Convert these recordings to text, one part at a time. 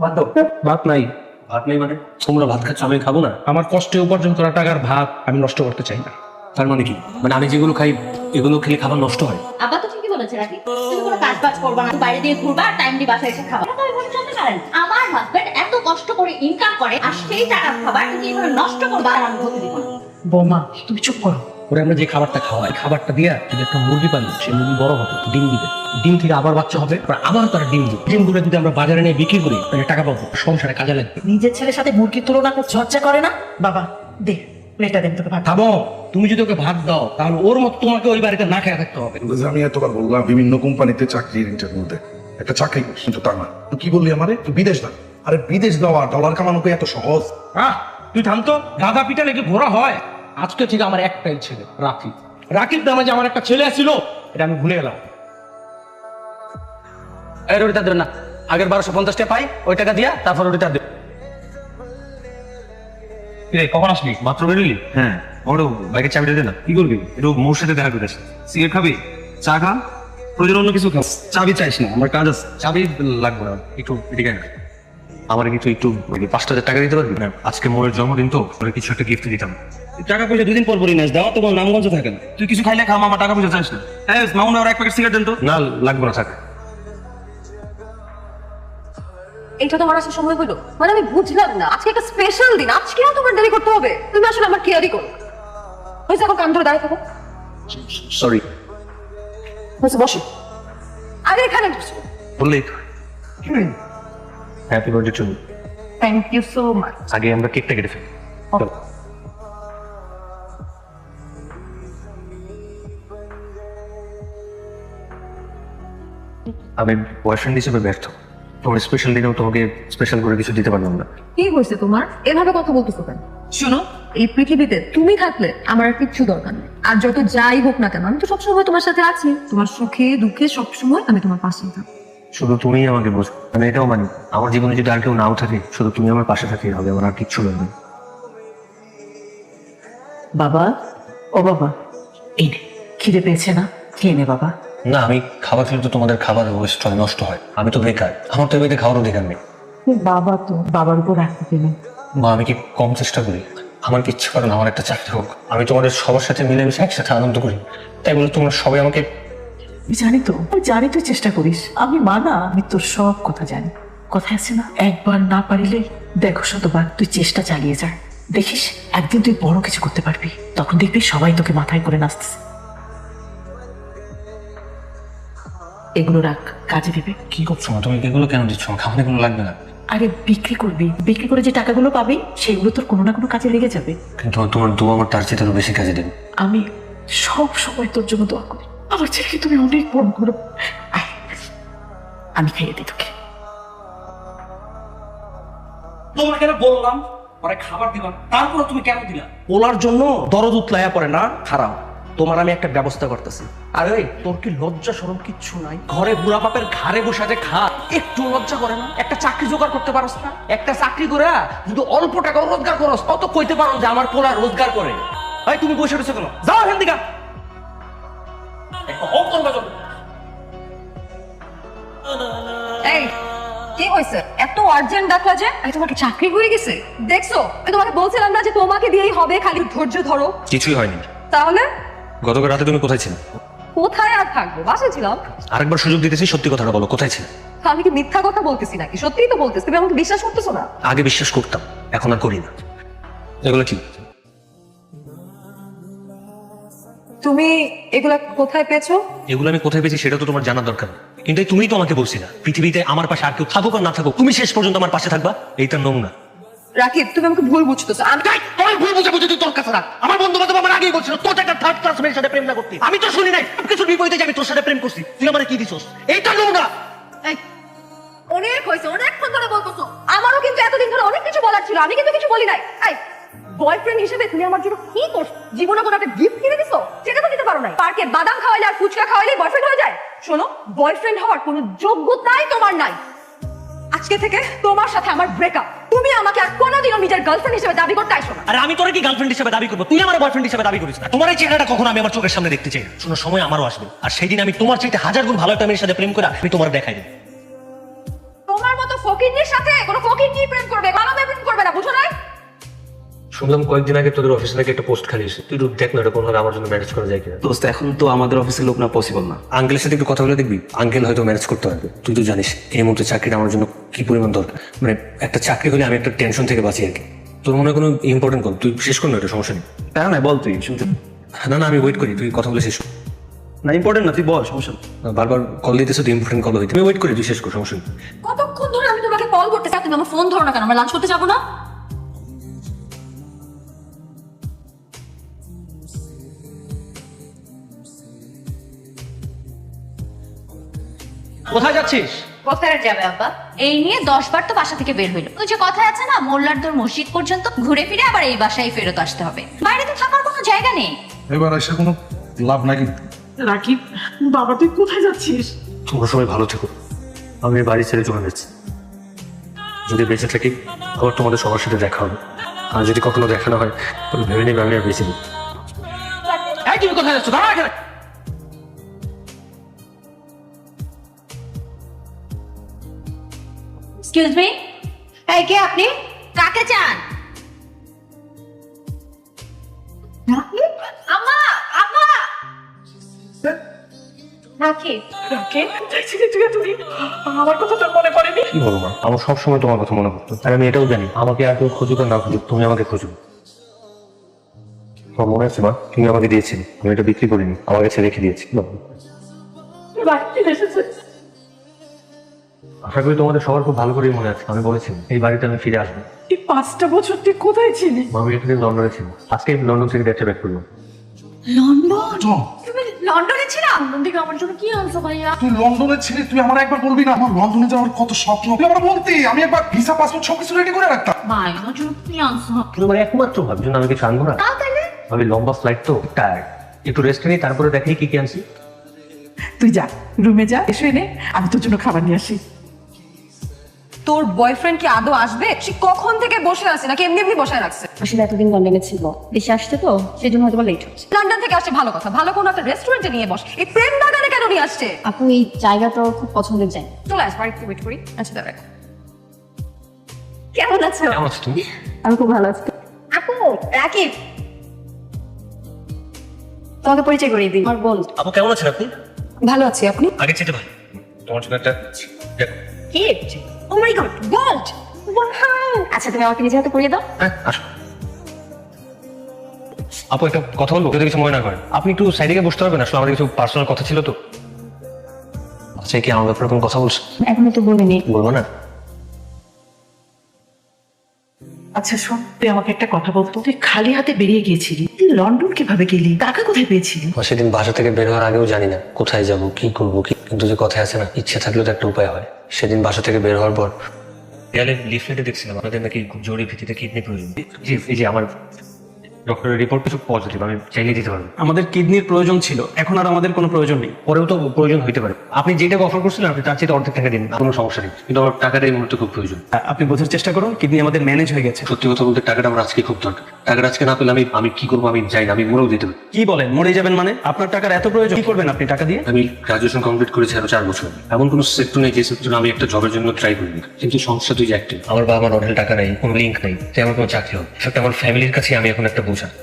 ভাত দাও। ভাত নাই। ভাত নেই মানে? তোমরা ভাত খাচ্ছ আমি খাব না? আমার কষ্টে উপার্জন করা টাকার ভাত আমি নষ্ট করতে চাই না। তার মানে কি? মানে আমি যেগুলো খাই এগুলো খেলে খাবার নষ্ট হয়? আব্বা তো ঠিকই বলেছে নাকি তুমি কোনো কাজ বাজ করবা না বাইরে দিয়ে ঘুরবা আর টাইম দিয়ে বাসায় এসে খাবা। চলতে পারেন আমার হাজবেন্ড এত কষ্ট করে ইনকাম করে আর সেই টাকার খাবার তুমি এভাবে নষ্ট করবা আর আমি হতে দিব না। বৌমা তুমি চুপ করো। ওরে আমরা যে খাবারটা খাওয়াই খাবারটা দিয়া যদি একটা মুরগি পালি সেই মুরগি বড় হবে ডিম দিবে। ডিম থেকে আবার বাচ্চা হবে আবার তার ডিম দিবে। ডিমগুলো যদি আমরা বাজারে নিয়ে বিক্রি করি তাহলে টাকা পাবো সংসারে কাজে লাগবে। নিজের ছেলের সাথে মুরগির তুলনা করতে চর্চা করে না? বাবা দে প্লেটটা দেন তোকে ভাত থামো তুমি যদি ওকে ভাত দাও তাহলে ওর মতো তোমাকে ওই বাড়িতে না খেয়ে থাকতে হবে। আমি এতবার বললাম বিভিন্ন কোম্পানিতে চাকরির ইন্টারভিউ দে একটা চাকরি করিস কিন্তু তা না। তুই কি বললি আমারে? তুই বিদেশ না আরে বিদেশ যাওয়া ডলার কামানো এত সহজ। আহ তুই থাম তো গাধা পিটা লেগে ঘোরা হয়। আজকে ঠিক আমার একটাই ছেলে রাকিব। রাকিব নামে যে আমার একটা ছেলে ছিল এটা আমি ভুলে গেলাম। রুটিটা দেবেন না আগের বারোশো পঞ্চাশ টাকা পাই ওই টাকা দিয়া তারপর দেবে কিরে কখন আসবি মাত্র বেরোলি? হ্যাঁ। বাইকের চাবিটা দে না। কি করবি? একটু মোর সাথে দেখা করে আসি সিগারেট খাবি? চা খা? প্রয়োজন অন্য কিছু খাও চাবি চাইস না আমার কাজ আছে। চাবি লাগবে না একটু এদিকে না আমার কিছু একটু পাঁচ হাজার টাকা দিতে পারবি? না আজকে মোয়ের জন্মদিন তো ওরে কিছু একটা গিফট দিতাম। টাকা পয়সা দুদিন পর পরই নাস দেওয়া তো কোনো নামগঞ্জ থাকে না। তুই কিছু খাইলে খা আমার টাকা পয়সা চাইস না। হ্যাঁ মামুন আর এক প্যাকেট সিগারেট দেন তো। না লাগবে না থাকে। এটা তোমার আসার সময় হলো মানে আমি বুঝলাম না। আজকে একটা স্পেশাল দিন আজকে তোমার দেরি করতে হবে? তুমি আসলে আমার কেয়ারই করো। হয়েছে এখন কান ধরে দাঁড়িয়ে থাকো। সরি হয়েছে বসো। আরে এখানে বসো। বললে happy birthday too thank you so much আগে আমরা কেকটা কেটে ফেলি। আমি বয়ফ্রেন্ড হিসেবে ব্যর্থ। তোমার স্পেশাল দিনেও তোমাকে স্পেশাল করে কিছু দিতে পারলাম না। কি হয়েছে তোমার? এভাবে কথা বলতেছো কেন? শোনো এই পৃথিবীতে তুমি থাকলে আমার আর কিচ্ছু দরকার নেই। আর যত যাই হোক না কেন আমি তো সবসময় তোমার সাথে আছি। তোমার সুখে দুঃখে সবসময় আমি তোমার পাশে থাকব। শুধু তুমিই আমাকে বোঝো আমি এটাও মানি আমার জীবনে যদি আর কেউ নাও থাকে শুধু তুমি আমার পাশে থাকলেই হবে আমার আর কিচ্ছু লাগবে। বাবা? ও বাবা এই নে খিদে পেয়েছে না? খেয়ে নে বাবা। না আমি খাবার খেলে তো তোমাদের খাবার ওয়েস্ট হয় নষ্ট হয়। আমি তো বেকার আমার তো এবারে খাওয়ার অধিকার নেই। বাবা তো বাবার উপর রাখতে পেলেন মা আমি কি কম চেষ্টা করি? আমার কি ইচ্ছে করে না আমার একটা চাকরি হোক। আমি তোমাদের সবার সাথে মিলেমিশে একসাথে আনন্দ করি। তাই বলে তোমরা সবাই আমাকে আমি জানি তো আমি জানি তুই চেষ্টা করিস। আমি মানা আমি তোর সব কথা জানি। কথা আছে না? একবার না পারিলে দেখো শতবার তুই চেষ্টা চালিয়ে যা। দেখিস একদিন তুই বড় কিছু করতে পারবি। তখন দেখবি সবাই তোকে মাথায় করে নাচতেছে। এগুলো রাখ কাজে দিবে। কি করছ না তুমি এগুলো কেন দিচ্ছ? খাবার এগুলো লাগবে না। আরে বিক্রি করবি। বিক্রি করে যে টাকাগুলো পাবি সেগুলো তোর কোনো না কোনো কাজে লেগে যাবে। কিন্তু তোমার দু আমার তার চেয়ে আরও বেশি কাজে দেবে। আমি সব সময় তোর জন্য দোয়া করি। আমার ছেলেকে তুমি অনেক বড় করো। আমি খাইয়ে দিই তোকে। তোমার কেন বললাম পরে খাবার দিলাম তারপরে তুমি কেন দিলা? ওলার জন্য দরদ উতলাইয়া পড়ে না? খারাপ। তোমার আমি একটা ব্যবস্থা করতেছি। আরে তোর কি লজ্জা সরম কিচ্ছু নাই? ঘরে বুড়া বাপের ঘাড়ে বসে যে খা। একটু লজ্জা করে না? একটা চাকরি জোগাড় করতে পারস না? একটা চাকরি করে যদি অল্প টাকা রোজগার করস তত কইতে পারো যে আমার পোলা রোজগার করে। ভাই তুমি বসে রয়েছো কেন? যাও এখান থেকে। আর্জেন্ট ডাকলা যে তোমার কি চাকরি হয়ে গেছে? দেখছ? আমি তোমাকে বলছিলাম না যে তোমাকে দিয়েই হবে খালি ধৈর্য ধরো। কিছুই হয়নি। তাহলে? গতকাল রাতে তুমি কোথায় ছিলে? কোথায় আর থাকব? বাসায় ছিলাম। আরেকবার সুযোগ দিতেছি সত্যি কথাটা বলো কোথায় ছিলে? আমি কি মিথ্যা কথা বলতেছি নাকি? সত্যিই তো বলতেছি তুমি আমাকে বিশ্বাস করতেছো না? আগে বিশ্বাস করতাম এখন আর করি না। এগুলো কি? তুমি এগুলা কোথায় পেয়েছ? এগুলো আমি কোথায় পেয়েছি সেটা তো তোমার জানার দরকার কিন্তু তুমিই তো আমাকে বলছি না পৃথিবীতে আমার পাশে আর কেউ থাকুক আর না থাকুক তুমি শেষ পর্যন্ত আমার পাশে থাকবা এইটা নমুনা। রাকিব তুমি আমাকে ভুল বুঝতেছো। আমি তোর ভুল বুঝে বুঝে তোর কাছে রাখ আমার বন্ধু বান্ধব আমার আগেই বলছিল তোর একটা থার্ড ক্লাস মেয়ের সাথে প্রেম না করতে। আমি তো শুনি নাই কিছু বিপরীতে আমি তোর সাথে প্রেম করছি তুই আমার কি দিছস? এইটা নমুনা। এই, অনেক হয়েছে অনেকক্ষণ ধরে বলতেছো। আমারও কিন্তু এতদিন ধরে অনেক কিছু বলার ছিল আমি কিন্তু কিছু বলি নাই। এই বয়ফ্রেন্ড হিসেবে তুমি আমার জন্য কি করছ? জীবনে কোনো একটা গিফট কিনে দিছো? সেটা তো দিতে পারো নাই। পার্কে বাদাম খাওয়াইলে আর ফুচকা খাওয়াইলে বয়ফ্রেন্ড হয়ে যায়। শোনো বয়ফ্রেন্ড হওয়ার কোনো যোগ্যতাই তোমার নাই। আজকে থেকে তোমার সাথে আমার ব্রেকআপ তুমি আমাকে আর কোনোদিনও নিজের গার্লফ্রেন্ড হিসেবে দাবি করতে আসো না। আরে আমি তোরে কি গার্লফ্রেন্ড হিসেবে দাবি করব? তুই আমার বয়ফ্রেন্ড হিসেবে দাবি করিস না। তোমার এই চেহারাটা কখনো আমি আমার চোখের সামনে দেখতে চাই না। শোনো সময় আমারও আসবে। আর সেই দিন আমি তোমার চাইতে হাজার গুণ ভালো একটা মেয়ের সাথে প্রেম করে আমি তোমার দেখাই দেবো। তোমার মতো ফকির ফকিরনির সাথে কোনো ফকিরনি প্রেম করবে মানবে প্রেম করবে না বুঝো না শুনলাম কয়েকদিন আগে তোদের অফিসে নাকি একটা পোস্ট খালি তুই একটু দেখ না এটা কোনোভাবে আমার জন্য ম্যানেজ করা যায় কিনা। দোস্ত এখন তো আমাদের অফিসের লোক না পসিবল না। আঙ্কেলের সাথে একটু কথা বলে দেখবি? আঙ্কেল হয়তো ম্যানেজ করতে পারবে। তুই তো জানিস এই মুহূর্তে চাকরিটা আমার জন্য কি পরিমাণ দরকার? মানে একটা চাকরি হলে আমি একটা টেনশন থেকে বাঁচি আর কি। তোর মনে কোনো ইম্পর্টেন্ট কল তুই শেষ কর না এটা সমস্যা নেই। তাই না বল তুই শুনতে। না না আমি ওয়েট করি তুই কথা বলে শেষ কর। না ইম্পর্টেন্ট না তুই বল সমস্যা। বারবার কল দিতেছে তুই ইম্পর্টেন্ট কল হইতে। আমি ওয়েট করি তুই শেষ কর সমস্যা নেই। কতক্ষণ ধরে আমি তোমাকে কল করতে চাই তুমি আমার ফোন ধরো না কেন? আমরা লাঞ্চ করতে যাব না? কোথায় যাচ্ছিস? কোথায় যাবে আব্বা। এই নিয়ে দশ বার তো বাসা থেকে বের হইল। ওই যে কথা আছে না মোল্লার দোর মসজিদ পর্যন্ত ঘুরে ফিরে আবার এই বাসায় ফেরত আসতে হবে। বাইরে তো থাকার কোনো জায়গা নেই? এবার এসে কোনো লাভ নাই কিন্তু রাকিব বাবা তুই কোথায় যাচ্ছিস? তোমরা সবাই ভালো থেকো। আমি বাড়ি ছেড়ে চলে যাচ্ছি। যদি বেঁচে থাকি আবার তোমাদের সবার সাথে দেখা হবে। আর যদি কখনো দেখা না হয় তবে ভেবে নেবে আমি আর বেঁচে নেই। এই তুমি কোথায় যাচ্ছ? দাঁড়া এক্সকিউজ মি এই কে আপনি? কাকে চান? আম্মা আম্মা! রাকিব রাকিব আমার কথা তোর মনে পড়েনি। কি বলব মা? আমার সবসময় তোমার কথা মনে পড়তো। আর আমি এটাও জানি আমাকে আর কেউ খুঁজুক আর না খুঁজুক তুমি আমাকে তোমার মনে আছে মা? তুমি আমাকে দিয়েছিলে আমি এটা বিক্রি করিনি আমার কাছে রেখে দিয়েছি এসেছে। আশা করি তোমাদের সবার খুব ভালো করেই মনে আছে আমি বলেছি এই বাড়িতে আমি ফিরে আসব। এই পাঁচটা বছর তুই কোথায় ছিলি? মা, আমি এখানে লন্ডনে ছিল আজকে লন্ডন থেকে দেখতে ব্যাক করলাম। লন্ডন? তুমি লন্ডনে ছিলা? লন্ডন থেকে আমার জন্য কি আনছো ভাইয়া? তুই লন্ডনে ছিলি তুই আমার একবার বলবি না? আমার লন্ডনে যাওয়ার কত স্বপ্ন? তুই আমার বলতি আমি একবার ভিসা পাসপোর্ট সবকিছু রেডি করে রাখতাম। ভাই আমার জন্য কি আনছো? তুমি আমার একমাত্র ভাবছ না আমি কিছু আনব না। আমি লম্বা ফ্লাইট তো টায়ার্ড একটু রেস্ট নিই তারপরে দেখি কি কি আনছি। তুই যা রুমে যা এসে এনে আমি তোর জন্য খাবার নিয়ে আসি। তোর বয়ফ্রেন্ড কি আদৌ আসবে? সে কখন থেকে বসে আছে? নাকি এমনি এমনি বসে রাখছে? আসলে এতদিন লন্ডনে ছিল। দেশে আসছে তো সেই জন্য হয়তো লেট হচ্ছে। লন্ডন থেকে আসছে ভালো কথা। ভালো কোনো একটা রেস্টুরেন্টে নিয়ে বস। এই প্রেম বাগানে কেন নিয়ে আসছে? আপু এই জায়গাটা ওর খুব পছন্দের জায়গা। চলে আস বাড়িতে ওয়েট করি। আচ্ছা দাঁড়া। কেমন আছো? কেমন আছো তুমি? আমি খুব ভালো আছি। আপু রাকিব। তোমাকে পরিচয় করিয়ে দিই। আমার বোন। আপু কেমন আছেন আপনি? ভালো আছি আপনি? আগে চেতে ভাই তোমার জন্য একটা দেখো gift oh my god gold আচ্ছা তুমি আমাকে নিজে হাতে পরিয়ে দাও। হ্যাঁ আসো। আপু একটা কথা বলব যদি কিছু মনে না করেন আপনি একটু সাইডে গিয়ে বসতে পারবেন আসলে আমাদের কিছু পার্সোনাল কথা ছিল তো। আচ্ছা কি আমার ব্যাপারে কোনো কথা বলছো? এখন তো বলিনি। বলব না? আচ্ছা শোন তুই আমাকে একটা কথা বলতো তুই খালি হাতে বেরিয়ে গিয়েছিলি। তুই লন্ডন কীভাবে গেলি? টাকা কোথায় পেয়েছিলি? আর সেদিন বাসা থেকে বের হওয়ার আগেও জানি না কোথায় যাব কি করব কি কিন্তু যে কথা আছে না ইচ্ছে থাকলেও তো একটা উপায় হয়। সেদিন বাসা থেকে বের হওয়ার পর দেয়ালে লিফলেটে দেখছিলাম আপনাদের নাকি খুব জরুরি ভিত্তিতে কিডনি প্রয়োজন। জি। এই যে আমার ডক্টরের রিপোর্ট কিছু পজিটিভ আমি চাইলে দিতে পারব। আমাদের কিডনির প্রয়োজন ছিল। এখন আর আমাদের কোনো প্রয়োজন নেই। পরেও তো প্রয়োজন হইতে পারে। আপনি যেটাকে অফার করছিলেন আপনি তার চেয়ে অর্ধেক টাকা দিন কোনো সমস্যা নেই। কিন্তু আমার টাকাটা এই মুহূর্তে খুব প্রয়োজন। আপনি বোঝার চেষ্টা করুন কিডনি আমাদের ম্যানেজ হয়ে গেছে। সত্যি কথা বলতে টাকাটা আমার আজকে খুব দরকার। টাকাটা আজকে না পেলে আমি আমি কি করব আমি জানি না আমি মরেও দিতে পারি। কি বলেন মরে যাবেন মানে? আপনার টাকার এত প্রয়োজন কি করবেন আপনি টাকা দিয়ে? আমি গ্রাজুয়েশন কমপ্লিট করেছি আরও চার বছর এমন কোনো সেক্টর নেই যে সেক্টরে আমি একটা জবের জন্য ট্রাই করিনি কিন্তু সমস্যা তুই যে একটা আমার বাবা আমার অনেক টাকা নেই কোনো লিঙ্ক নেই। তাই আমার কোনো চাকরি হবে সেটা আমার ফ্যামিলির কাছে আমি এখন একটা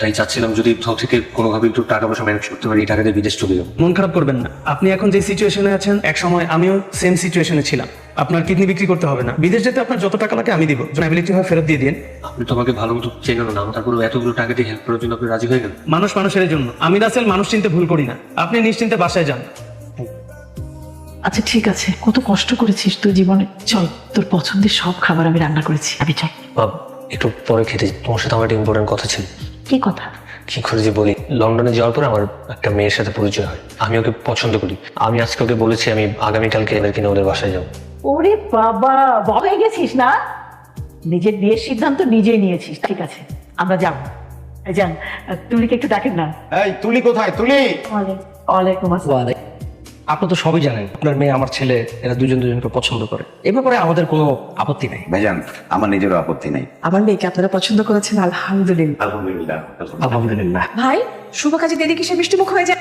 তাই চাচ্ছিলাম যদি কোথাও থেকে কোনোভাবে একটু টাকা পয়সা ম্যানেজ করতে পারি এই টাকা দিয়ে বিদেশ চলে যাব। মন খারাপ করবেন না। আপনি এখন যে সিচুয়েশনে আছেন এক সময় আমিও সেম সিচুয়েশনে ছিলাম। আপনার কিডনি বিক্রি করতে হবে না। বিদেশ যেতে আপনার যত টাকা লাগে আমি দিব। অ্যাবিলিটি হয় ফেরত দিয়ে দিন। আপনি তো আমাকে ভালো মতো চেনেন না। তারপরে এতগুলো টাকা দিয়ে হেল্প করার জন্য আপনি রাজি হয়ে গেলেন? মানুষ মানুষের জন্য। আমি রাসেল মানুষ চিনতে ভুল করি না। আপনি নিশ্চিন্তে বাসায় যান। আচ্ছা ঠিক আছে। কত কষ্ট করেছিস তুই জীবনে। চল তোর পছন্দের সব খাবার আমি রান্না করেছি। আমি চল বাব একটু পরে খেতে তোমার সাথে আমার একটা ইম্পর্টেন্ট কথা ছিল। কি কথা? কি করে যে বলি? লন্ডনে যাওয়ার পর আমার একটা মেয়ের সাথে পরিচয় হয়। আমি ওকে পছন্দ করি। আমি আজকে ওকে বলেছি আমি আগামীকালকে এদের কিনে ওদের বাসায় যাব। ওরে বাবা বলে গেছিস না? নিজের বিয়ের সিদ্ধান্ত নিজেই নিয়েছিস ঠিক আছে আমরা যাব। এই যান তুলিকে একটু ডাকেন না। এই তুলি কোথায়? তুলি! ওয়ালাইকুম আসসালাম। আপনি তো সবই জানেন আপনার মেয়ে আমার ছেলে এরা দুজন দুজনকে পছন্দ করে। এ ব্যাপারে আমাদের কোনো আপত্তি নাই। ভাইজান আমার নিজেরও আপত্তি নাই। আমার মেয়েকে আপনারা পছন্দ করেছেন আলহামদুলিল্লাহ। আলহামদুলিল্লাহ। আলহামদুলিল্লাহ। ভাই শুভ কাজে দেরি কিসে মিষ্টি মুখ হয়ে যায়?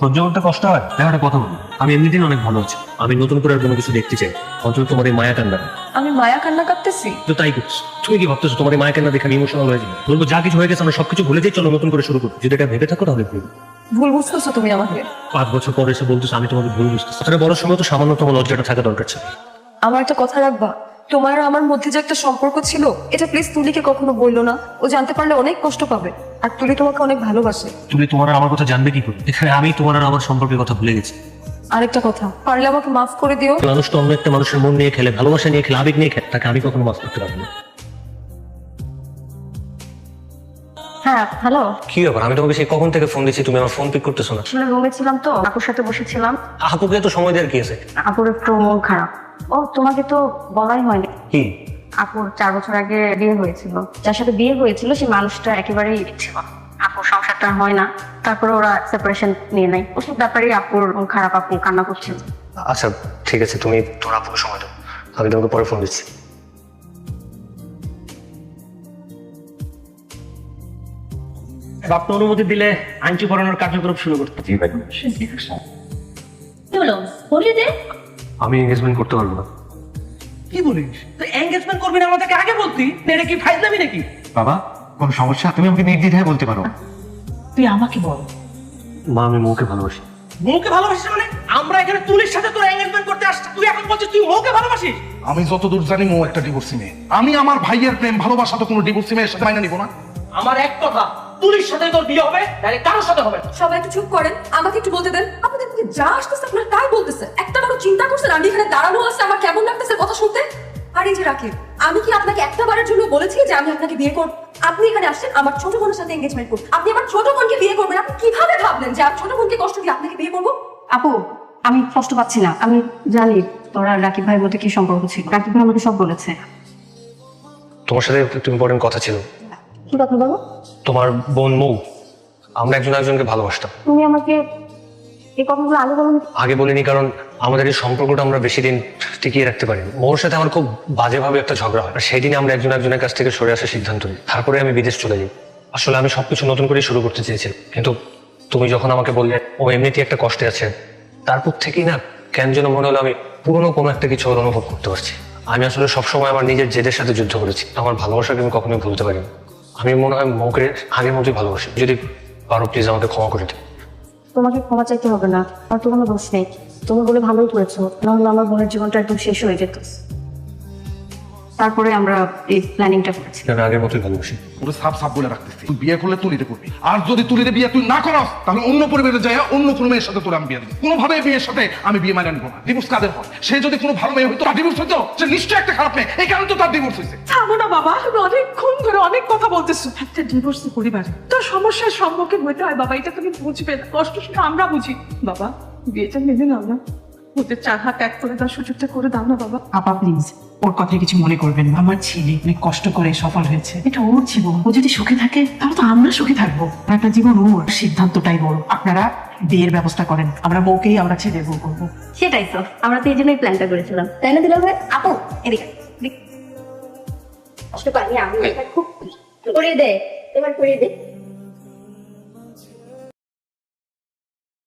সহ্য করতে কষ্ট হয়? দেখো একটা কথা বলি আমি এমনিদিন অনেক ভালো আছি। আমি নতুন করে আর কোনো কিছু দেখতে চাই। অন্তত তোমার এই মায়া কান্না আমি মায়া কান্না কাটতেছি তো তাই করছ। তুমি কি ভাবতেছো তোমার এই মায়া কান্না দেখে আমি ইমোশনাল হয়ে যাব? বলব যা কিছু হয়ে গেছে আমরা সবকিছু ভুলে যাই চলো নতুন করে শুরু করি। যদি এটা ভেবে থাকো তাহলে ভুল। ভুল বুঝতেছো তুমি আমাকে? পাঁচ বছর পরে এসে বলতেছো আমি তোমাকে ভুল বুঝতেছি। তাহলে বড় সময় তো সামান্যতম লজ্জাটা থাকা দরকার ছিল। আমার একটা কথা রাখবা? তোমার আর আমার মধ্যে যে একটা সম্পর্ক ছিল এটা প্লিজ তুলিকে কখনো বলল না। ও জানতে পারলে অনেক কষ্ট পাবে। আর তুলি তোমাকে অনেক ভালোবাসে। তুমি তোমার আর আমার কথা জানবে কি করে? এখানে আমি তোমার আর আমার সম্পর্কের কথা ভুলে গেছি। আরেকটা কথা পারলে আমাকে মাফ করে দিও। মানুষ তো অন্য একটা মানুষের মন নিয়ে খেলে ভালোবাসা নিয়ে খেলে আবেগ নিয়ে খেলে তাকে আমি কখনো মাফ করতে পারব না। হ্যাঁ হ্যালো কি ব্যাপার? আমি তোমাকে সেই কখন থেকে ফোন দিচ্ছি? তুমি আমার ফোন পিক করতেছো না? আসলে রুমে ছিলাম তো আপুর সাথে বসেছিলাম। আপুকে তো সময় দেওয়ার কি আছে? আপুর একটু মন খারাপ। ও তোমাকে তো বলাই হয়নি। কি? আপুর চার বছর আগে বিয়ে হয়েছিল। যার সাথে বিয়ে হয়েছিল সেই মানুষটা একেবারেই ছিল আপুর সংসারটা হয় না। তারপরে ওরা সেপারেশন নিয়ে নেয়। ওসব ব্যাপারেই আপুর খারাপ আপু কান্না করছিল আচ্ছা ঠিক আছে তুমি তোমার আপুকে সময় দাও। আমি তোমাকে পরে ফোন দিচ্ছি। আপনি অনুমতি দিলে আইনটি পড়ানোর কার্যক্রম শুরু করতে। কি হলো বলি দে। আমি এঙ্গেজমেন্ট করতে পারব না। কি বলিস? তুই এঙ্গেজমেন্ট করবি না আমাদেরকে আগে বলতি? এটা কি ফাইজলামি নাকি? বাবা কোন সমস্যা? তুমি আমাকে নির্দ্বিধায় বলতে পারো। তুই আমাকে বল। মা আমি মৌকে ভালোবাসি। মৌকে ভালোবাসিস মানে? আমরা এখানে তুলির সাথে তোর এঙ্গেজমেন্ট করতে আসছি। তুই এখন বলছিস তুই মৌকে ভালোবাসিস? আমি যতদূর জানি মো একটা ডিভোর্সি মেয়ে। আমি আমার ভাইয়ের প্রেম ভালোবাসা তো কোনো ডিভোর্সি মেয়ের সাথে মাইনে নিব না। আমার এক কথা তুলির সাথে তোর বিয়ে হবে তাহলে কারোর সাথে হবে না। সবাই একটু চুপ করেন আমাকে একটু বলতে দেন। আপনাদের মুখে যা আসতেছে আপনারা তাই বলতেছে। একটা বারো চিন্তা করছেন আমি এখানে দাঁড়ানো আছে আমার কেমন লাগতেছে কথা শুনতে? আর এই যে রাকিব আমি কি আপনাকে একটা বারের জন্য বলেছি যে আমি আপনাকে বিয়ে করব? আপনি এখানে আসছেন আমার ছোট বোনের সাথে এঙ্গেজমেন্ট করুন আপনি আমার ছোট বোনকে বিয়ে করবেন আপনি কীভাবে ভাবলেন যে আমি ছোট বোনকে কষ্ট দিয়ে আপনাকে বিয়ে করব? আপু আমি কষ্ট পাচ্ছি না। আমি জানি তোরা রাকিব ভাইয়ের মধ্যে কি সম্পর্ক ছিল। রাকিব ভাই আমাকে সব বলেছে। তোমার সাথে একটু ইম্পর্টেন্ট কথা ছিল। কি কথা বলো? তোমার বোন মৌ আমরা একজন একজনকে ভালোবাসতাম। তুমি আমাকে এই কথাগুলো আগে বলো আগে বলিনি, কারণ আমাদের এই সম্পর্কটা আমরা বেশি দিন টিকিয়ে রাখতে পারিনি। মৌর সাথে আমার খুব বাজেভাবে একটা ঝগড়া হয়। সেই দিনে আমরা একজন একজনের কাছ থেকে সরে আসার সিদ্ধান্ত নিই। তারপরে আমি বিদেশ চলে যাই। আসলে আমি সবকিছু নতুন করে শুরু করতে চেয়েছিলাম কিন্তু তুমি যখন আমাকে বললে, ও এমনিতেই একটা কষ্টে আছে, তারপর থেকেই না কেন যেন মনে হলো আমি পুরনো কোনো একটা কিছু ওর অনুভব করতে পারছি। আমি আসলে সবসময় আমার নিজের জেদের সাথে যুদ্ধ করেছি। আমার ভালোবাসাকে আমি কখনোই ভুলতে পারিনি। আমি মনে হয় মৌকে আগের মতোই ভালোবাসি। যদি পারো প্লিজ আমাকে ক্ষমা করে দিও। তোমাকে ক্ষমা চাইতে হবে না আমার তো কোনো দোষ নেই। তুমি বলে ভালোই করেছ, নাহলে আমার বোনের জীবনটা একদম শেষ হয়ে যেত। তারপরে আমরা এই প্ল্যানিংটা করেছি। আমি আগের মতোই ভালোবাসি। পুরো সাপ সাপ বলে রাখতেছি। তুই বিয়ে করলে তুলিতে করবি। আর যদি তুলিতে বিয়ে তুই না করস তাহলে অন্য পরিবারে যায় অন্য কোনো মেয়ের সাথে তোর আমি বিয়ে দেবো। কোনোভাবে বিয়ের সাথে আমি বিয়ে মানে আনব না। ডিভোর্স কাদের হয়? সে যদি কোনো ভালো মেয়ে হইতো তার ডিভোর্স হইতো সে নিশ্চয়ই একটা খারাপ মেয়ে। এই কারণে তো তার ডিভোর্স হয়েছে থামো না বাবা আমি অনেকক্ষণ ধরে অনেক কথা বলতেছো। একটা ডিভোর্স পরিবারে তোর সমস্যার সম্মুখীন হইতে হয় বাবা এটা তুমি বুঝবে না। কষ্ট শুনে আমরা বুঝি। বাবা বিয়েটা মেনে নাও না। ওদের চার হাত এক করে দেওয়ার সুযোগটা করে দাও না বাবা। আপা প্লিজ ওর কথায় কিছু মনে করবেন না। আমার ছেলে অনেক কষ্ট করে সফল হয়েছে। এটা ওর জীবন। ও যদি সুখে থাকে তাহলে তো আমরা সুখে থাকব। একটা জীবন ওর। সিদ্ধান্তটাই বড় আপনারা বিয়ের ব্যবস্থা করেন। আমরা বউকেই আমরা ছেলে বউ করব। সেটাই তো। আমরা তো এই জন্যই প্ল্যানটা করেছিলাম। তাই না দিলাম ভাই আপু এদিকে। কষ্ট পাইনি আমি এবার খুব করে। দে এবার করে দে।